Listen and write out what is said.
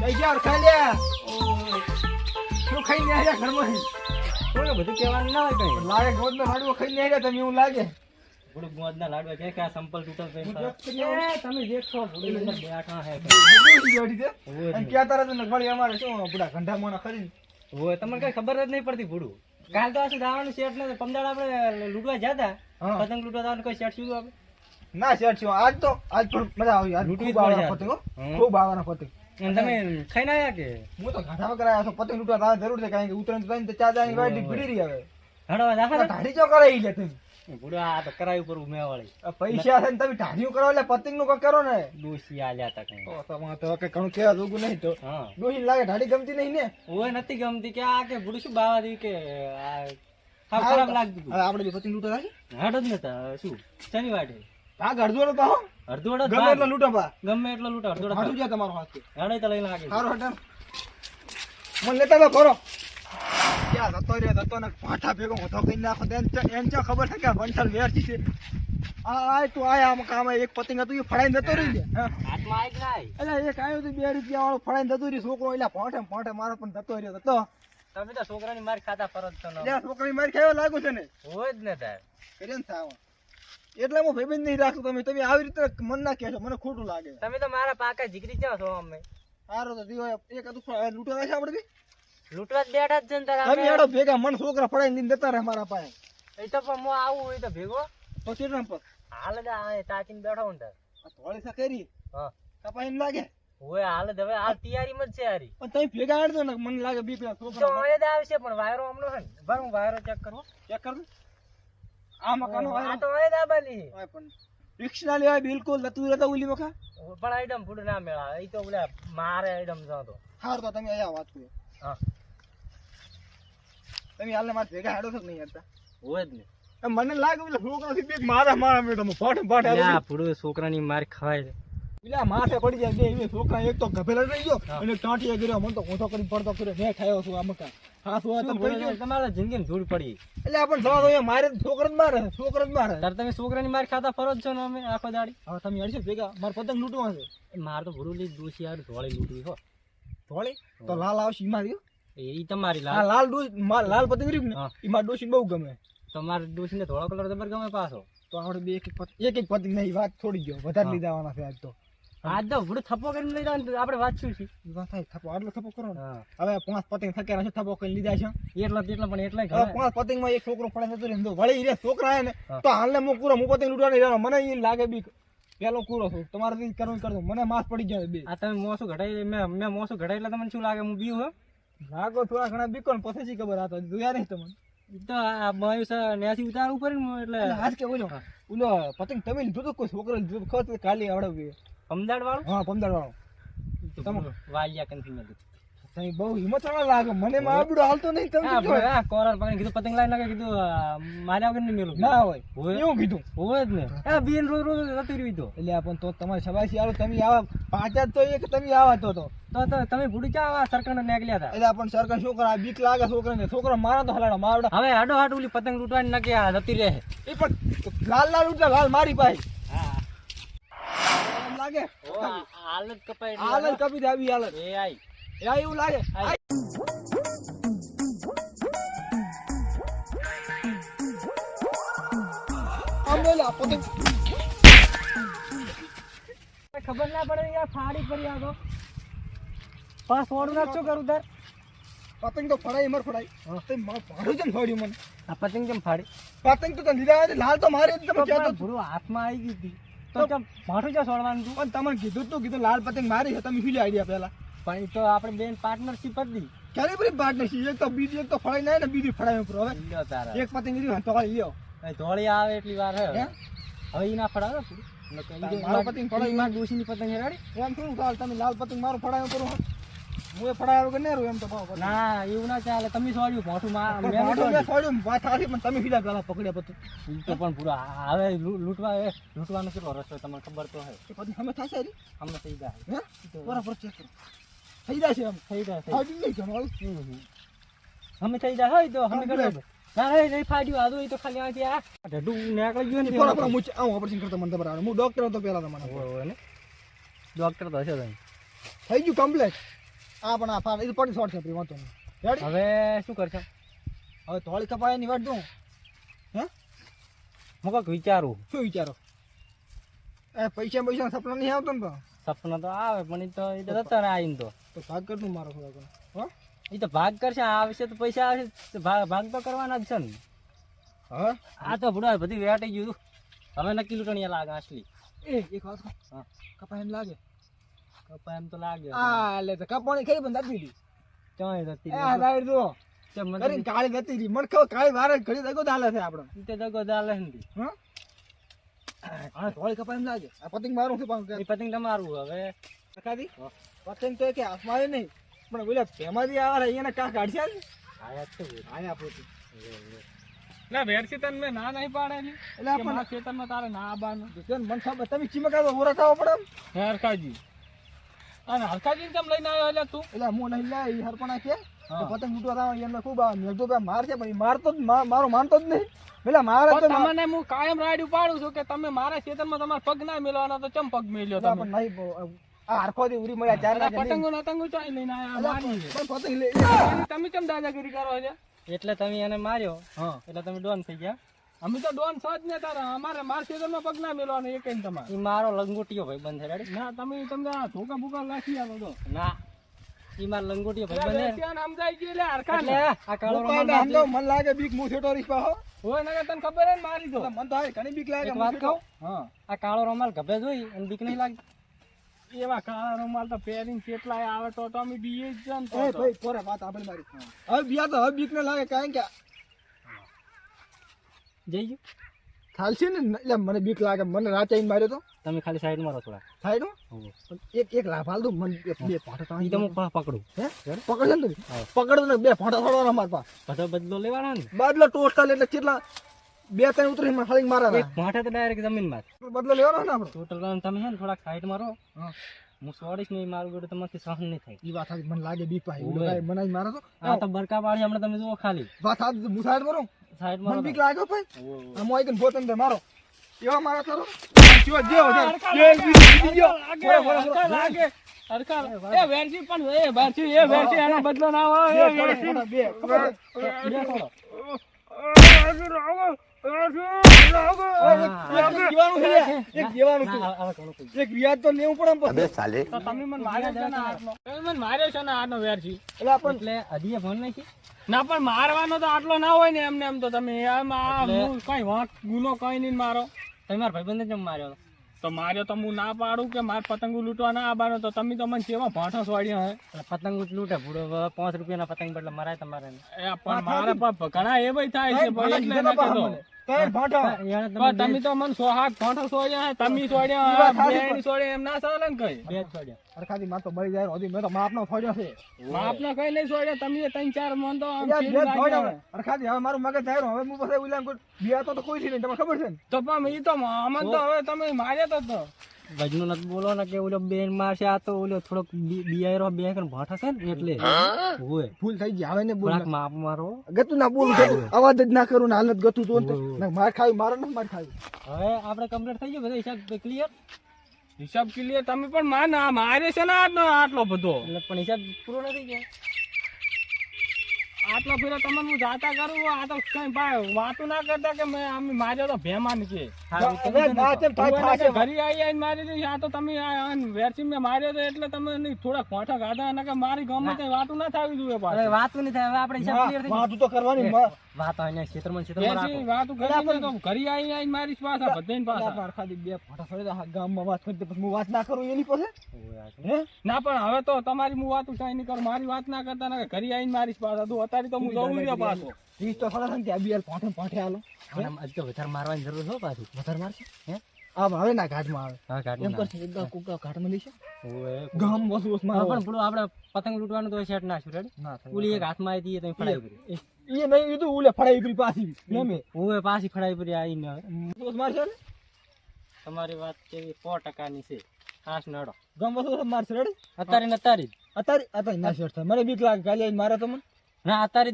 કઈ ગયા ખાઈ લે. શું ખાઈને આવ્યા ઘરમાં? કોઈને બધું કહેવાનું ના હોય કઈ. લાગે ગોદનો લાડવો ખાઈને આવ્યા તમે એવું લાગે. ગુડ ગોદ ના લાડવા કે કે સંપલ તૂટલ પૈસા તમે દેખો ભૂલી ના બેઠા હે જોડી દે અને કે તારા તો વળી અમારે શું બુડા ગંઢા મોણા ખરી? ઓય તમને કઈ ખબર જ નહીં પડતી ભૂડું. કાલ તો આ દાવાનું શેઠ ને પમદાડ આપણે લૂંટવા જતા હા. પતંગ લૂંટવા જવાનું કોઈ શેઠ શું આપણે ના શેઠ શું આજ તો આજ પણ મજા આવી. આજ લૂંટવી ખૂબ પડે આવવાના પતંગ ખૂબ આવવાના પતંગ અને તમે ખાઈને આયા કે? હું તો ઘાટામાં કરાયા છો. પતંગ લૂંટવા તારે જરૂર છે કારણ કે ઉત્તરાયણ તો ને ચાર દાની વાડી ભીડી રહી હવે. હડવા દાખા ઢાડી ચો કરાવી લે તમે ભૂડું આ તો કરાયું પર મેં વાળી પૈસા છે ને તમે ઢાઢીઓ કરો એટલે પતંગનું કંઈક કરો ને. ડોસી આલ્યા તા કઈ. તો તમારે તો કે ઘણું કેવા જોગું નહીં તો. હા. લાગે ઢાડી ગમતી નહીં ને. ઓય નથી ગમતી કે આ કે ભૂડું શું બાવા દી કે આ ખરાબ લાગતું આપણે બે પતંગ લૂંટવા રાખી હાડ જ નતા શું? શનિ વાટે ભાગ કહો નો અડધો ગમે. એટલો લૂંટો ગમે એટલો લૂંટો અડધો તમારો હાથ. હેડે તો લઈને લાગે સારો હટાવ મને લેતા તો ખરો ક્યાં જતો રહ્યો? જતો ને પાઠા ભેગો હોતો કરી નાખો. એમ એમ ચો ખબર છે કે આ વંઠલ વેરથી છે. આ આય તું આય આમ કામ એક પતિંગ હતું એ ફડાઈને જતો રહી હાથમાં એટલે એક આવ્યો તો બે રૂપિયા વાળો ફડાઈને જતો રહી છોકરો એટલે ફોટે ફોટે મારો પણ જતો રહ્યો. હતો તમે તો છોકરાની માર ખાતા ફરજ છો ને. એટલે મારી ખાયો લાગુ છે ને? હોય જ ને તાર. કરે ને થાવ એટલે હું ભાઈબંધ નહીં રાખતો. તમે તમે આવી રીતે મન ના કહેશો મને ખોટું લાગે. તમે તો મારા પાકા જીગરી જાઓ છો અમે. સારો તો દીવો એક હતું લૂંટવા છે આપણે બી? લૂંટવા જ બેઠા જ છે તમે એડો ભેગા મન છોકરા પડાઈ લઈને દેતા રહે મારા પાસે. એ તો પણ હું આવું હોય તો ભેગો. પછી ના પર. હાલ જ આ તાકીને બેઠો હું તાર. થોડી સા કરી. હા. કપા એમ લાગે? ઓય હાલ હવે આ તૈયારીમાં જ છે હારી. પણ તમે ભેગા આડજો ને મને લાગે બી પેલા તો છોકરા હવે આવશે પણ વાયરો હમણો છે ને. ભર હું વાયરો ચેક કરું. ચેક કર આ મકાનો આ તો હવે જ આબાલી પણ રિક્ષા લેવાય બિલકુલ. નતું રહેતા ઉલી વખા પણ આઈટમ ફૂડ ના મેળા. એ તો બોલે મારે આઈટમ જો તો. હાર તો તમે અહીંયા વાત કરો હા. તમે હાલને માર ભેગા હાડો છો નહીં હેડતા? હોય જ ને. મને લાગે પેલા છોકરા થી બેગ મારા મારા મેડમ ફાટ ફાટ. ફાટે ફૂડ છોકરાની માર ખવાય છે. પેલા માથે પડી જાય બે છોકરા એક તો ગભેલા રહી ગયો અને ટાંટીએ ગયો મને તો ઓછો કરી પડતો કર્યો મેં ખાયો છું આ મકા હા શું તમે પડી ગયો? તમારે જિંદગી ધૂળ પડી. એટલે આપણ જવા દો મારે છોકરા મારે છોકરા મારે. તાર તમે છોકરાની માર ખાતા ફરો છો ને અમે આખો દાડી? હવે તમે અડશો ભેગા. મારે પતંગ લૂંટવા છે. મારે તો ભૂરું લીધ દોશી યાર ધોળી લૂંટવી હો. ધોળી? તો લાલ આવશે ઈમાં રહ્યો એ તમારી લાલ. લાલ ડોસ લાલ પતંગ રહ્યું ને એમાં ડોસી બહુ ગમે. તમારે દોશીને ધોળો કલર તમારે ગમે પાછો? તો આપણે બે એક એક પતંગ એક એક પતંગ નહીં વાત છોડી ગયો. વધારે લીધા છે આજ તો. આજ તો થપો થપ્પો કરીને લઈ જવાનું આપણે વાંચ્યું છે? થાય થપ્પો આટલો થપ્પો કરો ને. હવે પાંચ પતંગ થકેલા છે થપ્પો કરી લીધા છે. એટલા તેટલા પણ એટલા હવે પાંચ પતંગમાં એક છોકરો પડે નતો રહેતો વળી રે છોકરા હે ને. તો હાલને હું પૂરો હું પતંગ લૂટવા નહીં મને એ લાગે બી પેલો કૂરો છું. તમારે કરવું ઈ મને માસ પડી જાય બે. આ તમે મોસું ઘટાઈ મેં મેં મોસું ઘટાઈ એટલે તમને શું લાગે? હું બીવું હે લાગો થોડા ઘણા બીકો ને પછી ખબર આ તો જોયા નહીં તમને. તો આ બાયું છે ન્યાસી ઉતાર ઉપર એટલે હાથ કે બોલો. ઓલો પતંગ તમે લીધો તો કોઈ છોકરો લીધો તો કાલે આવડે અમદાવાદ વાળું હા પમદાડ વાળું વાલિયા નથી તમે બહુ હિંમત વાળા લાગે. મને માબડો હાલતો નહીં તમે હા શું કોલર પકડીને કીધું પતંગ લાવી નાખે કીધું આ, મારે વગર નહીં મેલું. ના હોય. એવું કીધું. હોય જ ને. આ બીન રોજ રોજ જતું રહ્યું તો. એટલે પણ તો તમારે સવાસી આવો તમે આવા પાછા જ તો એક તમે આવા તો તો. તો તમે ભૂડી ક્યાં આવા સરકારને નેકલ્યા હતા? એટલે આપણ સરકાર છોકરા બીક લાગે છોકરાને. છોકરા મારા તો હલાડો મારડા હવે આડો હાડ ઓલી પતંગ લૂંટવાની નાખી આ જતી રહે. એ પણ લાલ લાલ ઉઠા લાલ મારી પાસે. લાગે? હાલત કપાઈ હાલત કપી દે આવી હાલત. એ આઈ એ આઈ એવું લાગે? ખબર ના પડે યાર ફાડી પડી આ તો. પાસ ઓર્ડર ના શું કરું તાર? પતંગ તો ફડાય મર ફડાય તે માં ફાડું છે જેમ ફાડ્યું મને? આ પતંગ કેમ ફાડી? પતંગ તો તને લીધા લાલ તો મારી તમે તો કહેતો ભૂરું હાથમાં આવી ગઈ હતી. તો કેમ માઠું ક્યાં છોડવાનું તું? પણ તમને કીધું તું કીધું લાલ પતંગ મારી છે તમે શું આઈડિયા પહેલા? પણ એ તો આપણે બેન પાર્ટનરશિપ હતી ક્યારે બધી પાર્ટનરશીપ એક તો બીજી એક તો ફળાઈ ના ને બીજી ફળાઈ ઉપર હવે એક પતંગ રહ્યું તો લ્યો. ધોળી આવે એટલી વાર? હવે એ ના ફળાવે પૂરું. પતંગ ફડાય મારી ડોશીની પતંગ હેરાડી. એમ થોડું તમે લાલ પતંગ મારું ફળાવ્યું ઉપર હું એ કે ને રહું એમ તો ભાવ ના એવું ના ચાલે. તમે સોડ્યું મોઢું માં મેં. છોડ્યું વાત સાચી પણ તમે સીધા પેલા પકડ્યા ઈ તો પણ પૂરા હવે લૂંટવા એ લૂંટવાનો કેટલો રસ્તો તમને ખબર તો હે પછી અમે થશે રી અમે થઈ જાય બરાબર ચેક કરો થઈ જાય છે એમ. થઈ જાય છે ફાટી નહીં હમ. અમે થઈ જાય હોય તો અમે કરે. ના ફાડ્યું આદુ તો ખાલી આથી આ. ઢડું નીકળી ગયું ને થોડા થોડા મૂછ આવું ઓપરેશન કરતો મને બરાબર હું ડોક્ટર હતો પેલા તમારા. ડોક્ટર તો હશે તમે થઈ ગયું કમ્પ્લેટ આ પણ આ ફાળ પડી શોર્ટ છે વાંધો નહીં. રેડી હવે શું કરશો? હવે થોડી કપાયાની વાટ દઉં હે? હું કંઈક વિચારું. શું વિચારો? એ પૈસા પૈસા સપના નહીં આવતો ને તો? સપના તો આવે પણ એ તો એ તો જતા રહે તો. તો ભાગ કર તું મારો થોડો હો? એ તો ભાગ કરશે આ આવશે તો પૈસા આવશે ભાગ ભાગ તો કરવાના જ છે ને. હા આ તો ભૂડા બધી વેટાઈ ગયું હવે નક્કી લૂંટણીયા લાગે asli. એ એક વાત હા. કપાય એમ લાગે. કપા એમ તો લાગે હા એટલે તો કપાણી ખરી પણ આપી દીધી ચોય આ કરીને કાળી જતી રી મને ખબર કાળી વારે ઘડી દગો દાલે છે આપણે. તો દગો દાલે હા? હા થોડી કપાય એમ લાગે. આ પતંગ મારું છે પણ પતંગ તમારું હવે. કાઢી પતંગ તો કે આવે નહીં. પણ ઓલા ભેમાથી આવે એને કા કાઢશે? આયા જ આયા પોતે. ના વેરસી તને મેં ના નહીં પાડેલી એટલે આપણને ખેતરમાં તારે ના દુકાન મન ખબર તમે ચીમકા ઓરા થવા પડે? હરકાજી. અને હરકાજી કેમ લઈને આવ્યો એટલે તું? એટલે હું નહીં લે ઈ હરપણા કે પતંગ લૂંટવા રાવ એમને ખૂબ આવે. ભાઈ તો બે માર છે પણ મારતો જ મારો માનતો જ નહીં. પેલા મારે તો તમને હું કાયમ રાડ પાડું છું કે તમે મારા ખેતરમાં તમારા પગ ના મેળવાનો તો ચમ પગ મેલ્યો તમે? નહીં આ હરખો થી ઉરી મળ્યા ચાર પતંગો નતંગો ચોઈ લઈને આવ્યા પણ પતંગ તમે ચમ દાદાગીરી કરો છો? એટલે તમે એને માર્યો એટલે તમે ડોન થઈ ગયા. અમે તો ડોન છો જ ને તારા. અમારે માર ખેતરમાં પગ ના મેળવાનો એક તમારે. ઈ મારો લંગોટીયો ભાઈ બંધ રેડી ના તમે તમને આ ધોકા ભૂકા લાખી આવો તો. ના ઈ મારો લંગોટીયો ભાઈ બંધ સમજાઈ આ કાળો આમ તો મન લાગે બીક મું છેટો રીસ પાહો. હોય ને તને ખબર હે ને મારી દો મન તો હારી ઘણી બીક લાગે વાત. કહું? હા. આ કાળો રમાલ ગભે જોઈ અને બીક નહીં લાગતી એવા કાળા રૂમાલ તો પહેરીને કેટલાય આવે તો તો અમે બીએ જ છે એ ભાઈ પોરે વાત આપણે મારી. હવે બિયા તો હવે બીક ન લાગે કારણ કે જઈજો થાલશે ને એટલે મને બીક લાગે. મને રાતે આવીને માર્યો તો. તમે ખાલી સાઈડ મારો થોડા સાઈડ? એક એક લાભ હાલ દઉં મને બે- બે પાટો ઈ તો હું પા- પકડું. હે? પકડજો ને? પકડો ને બે ફાંટા છોડવાના મારા પાસે બધો બદલો લેવાના ને? બદલો ટોટલ એટલે કેટલા? બે ત્રણ ઉતરી ખાલી મારા એક માથે તો ડાયરેક્ટ જમીનમાં બદલો લેવાનો ને આપણે. ટોટલ તમે છે ને થોડાક સાઈડ મારો હા. સોડીશ નહીં મારું ગોડું તમારથી સહન નહીં થાય. એ વાત મને લાગે ઓવે. ઓલો મને મારો તો. આ તો બરકા પાડી હમણાં તમે જુઓ ખાલી. વાત હું સાઈડ મારું મને બીક લાગ્યો ભાઈ આ મોય આવીને પોતે ને મારો એવા મારા તારો જો જેવો છે. જે બીજી લાગે બોલો. એ વેરજી પણ એ વેરજી એ વેરજી એનો બદલો ના હોય બે. ખબર ના, પણ મારવાનો તો આટલો ના હોય ને એમને એમ તો તમે કઈ વાંક ગુનો કઈ નઈ મારો તમે મારા ભાઈબંધને કેમ માર્યો તો માર્યો તો હું ના પાડું કે માર પતંગ લૂંટવા ના આવવાનો તો તમે તો મને. કેવા ભાઠો સોડ્યા હે પતંગ લૂંટે ભૂડો પાંચ રૂપિયાના પતંગ બદલે મરાય તમારે પણ મારે ઘણા એ ભાઈ થાય છે ત્રણ ભાંઠા. પણ તમે તો મને સો હાથ સોડ્યા તમે સોડ્યા ઈ વાત હે, સાચી બેન સોડ્યા એમ ના ચાલે ને કઈ? બે સોડ્યા. અરખાથી માર તો મરી જાય હજી મેં તો માપનો ફોડ્યો છે. આપને કઈ નહીં સોડ્યા તમે ત્રણ ચાર મન તો બે. હવે. મારું મગજ થાય હવે હું ઉલામ કોઈ તો તો કોઈ નહીં તમને ખબર છે ને? તો પણ એ તો અમન તો હવે તમે માર્યા તો તો. વજનો નથી બોલો ને કે ઓલો બેન મારશે આ તો ઓલો થોડોક બિયારો બે કણ ભાઠા હશે ને એટલે. હોય ભૂલ થઈ ગઈ આવે ને બોલ. માપ મારો. ગતું ના બોલ અવાજ જ ના કરું ને હાલત ગતું તો ને. ના, માર ખાવી મારો ને માર ખાવી હવે આપણે કમ્પ્લીટ થઈ ગયો બધા હિસાબ ક્લિયર હિસાબ ક્લિયર તમે પણ માર આ મારે છે ને આટલો આટલો બધો. એટલે પણ હિસાબ પૂરો નથી ગયો આટલો ફેરો તમને હું જાતા કરું આ તો કઈ ભાઈ વાતો ના કરતા કે મેં આમ માર્યો તો ભેમાન કે આવીને મારી આ તો મારી વાતું ના થવી જોઈએ વાતું નહીં થાય આપણે વાતું તો કરવાની વાત અહીંયા ક્ષેત્રમાં વેરસી વાતું કરીને તો ઘરે આવી આવીને મારીશ પાછા બધાને પાછા. પણ અરખાથી બે ફોટા ફરી ગામમાં વાત કરી પછી હું વાત ના કરું એની પાસે? ના પણ હવે તો તમારી હું વાતું કઈ નહીં કરું મારી વાત ના કરતા ના ઘરે આવીને મારીશ પાછા. તું અત્યારે તો હું જવું પાછો. વીસ તો ખરા ને કે આ બિયાર પાઠે પાઠે હાલો હજી તો વધારે મારવાની જરૂર છે પાછું. વધારે મારશે? હે? આ હવે ના ઘાટમાં આવે. હા એમ કરશે એકદમ કુકા ઘાટમાં લઈશે ઓય ગામ વસુ વસ મારો પણ પેલું આપણે પતંગ લૂંટવાનું તો સેટ નાખ્યું રેડી ના થાય એક હાથમાં આવી હતી તમે ફડાઈ પડી એ નહીં એ ઉલે ફળાઈ પડી પાછી ઓય પાછી ફળાઈ પડી આવીને વસ મારશે ને? તમારી વાત કેવી? સો ટકાની છે. ખાસ નડો ગમ વસુ વસ મારશે રેડી અત્યારે ને અત્યારે અત્યારે અત્યારે ના શેઠ મને બીક લાગે કાલે મારે તમને ના અત્યારે